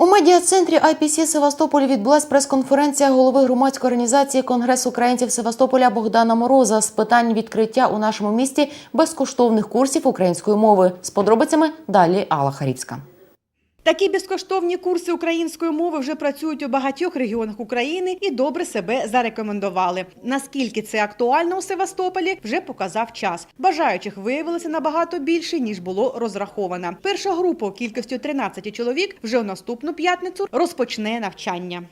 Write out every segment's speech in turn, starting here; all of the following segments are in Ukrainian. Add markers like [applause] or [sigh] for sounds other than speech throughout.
У медіа-центрі IPC Севастополі відбулась прес-конференція голови громадської організації Конгрес українців Севастополя Богдана Мороза з питань відкриття у нашому місті безкоштовних курсів української мови. З подробицями далі Алла Харівська. Такі безкоштовні курси української мови вже працюють у багатьох регіонах України і добре себе зарекомендували. Наскільки це актуально у Севастополі, вже показав час. Бажаючих виявилося набагато більше ніж було розраховано. Перша група кількістю 13 чоловік вже у наступну п'ятницю розпочне навчання.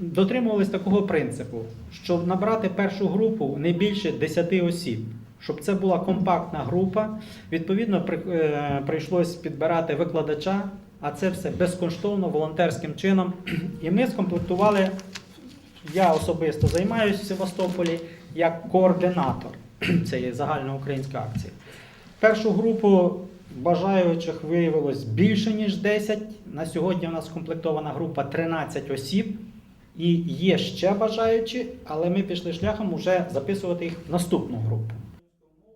дотримувались такого принципу, щоб набрати першу групу не більше 10 осіб. Щоб це була компактна група, відповідно, е, прийшлось підбирати викладача, а це все безкоштовно, волонтерським чином. І ми скомплектували, я особисто займаюся в Севастополі як координатор цієї загальноукраїнської акції. Першу групу бажаючих виявилось більше, ніж 10. На сьогодні у нас скомплектована група 13 осіб. І є ще бажаючі, але ми пішли шляхом уже записувати їх в наступну групу.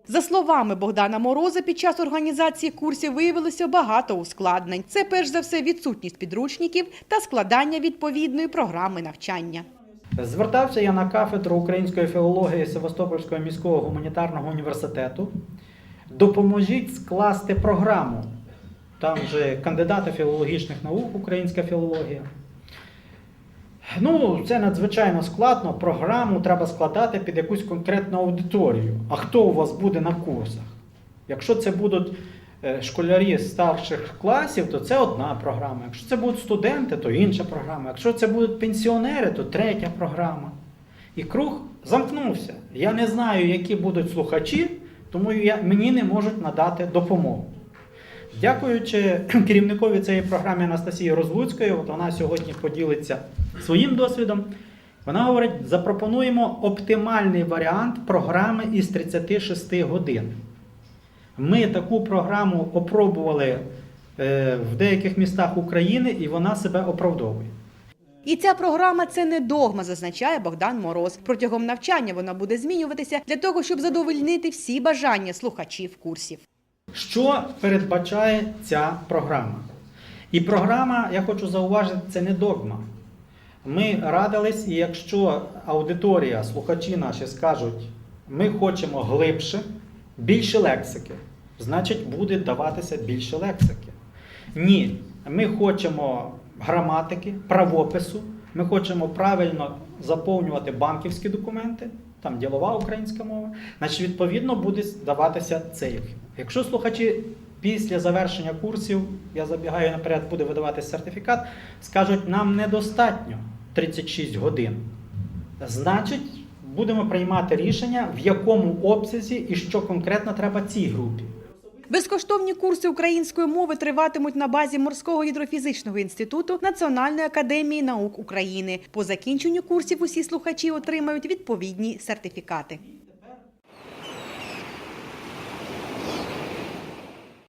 За словами Богдана Мороза, під час організації курсів виявилося багато ускладнень. Це перш за все відсутність підручників та складання відповідної програми навчання. Звертався я на кафедру української філології Севастопольського міського гуманітарного університету. Допоможіть скласти програму. Там же кандидата філологічних наук, українська філологія. Ну, це надзвичайно складно. Програму треба складати під якусь конкретну аудиторію. А хто у вас буде на курсах? Якщо це будуть е, школярі старших класів, то це одна програма. Якщо це будуть студенти, то інша програма. Якщо це будуть пенсіонери, то третя програма. І круг замкнувся. Я не знаю, які будуть слухачі, тому я, мені не можуть надати допомогу. Дякуючи [clears throat] керівникові цієї програми Анастасії Розлуцької, от вона сьогодні поділиться своїм досвідом. Вона говорить: запропонуємо оптимальний варіант програми із 36 годин. Ми таку програму опробували е, в деяких містах України, і вона себе оправдовує. І ця програма це не догма, зазначає Богдан Мороз. Протягом навчання вона буде змінюватися для того, щоб задовольнити всі бажання слухачів курсів. Що передбачає ця програма? І програма, я хочу зауважити, це не догма. Ми радились, і якщо аудиторія, слухачі наші скажуть, ми хочемо глибше, більше лексики, значить буде даватися більше лексики. Ні, ми хочемо граматики, правопису, ми хочемо правильно заповнювати банківські документи, там ділова українська мова, значить, відповідно, буде даватися цей. Якщо слухачі після завершення курсів, я забігаю наперед, буде видаватися сертифікат, скажуть, нам недостатньо 36 годин, значить, будемо приймати рішення, в якому обсязі і що конкретно треба цій групі. Безкоштовні курси української мови триватимуть на базі морського гідрофізичного інституту Національної академії наук України. По закінченню курсів усі слухачі отримають відповідні сертифікати.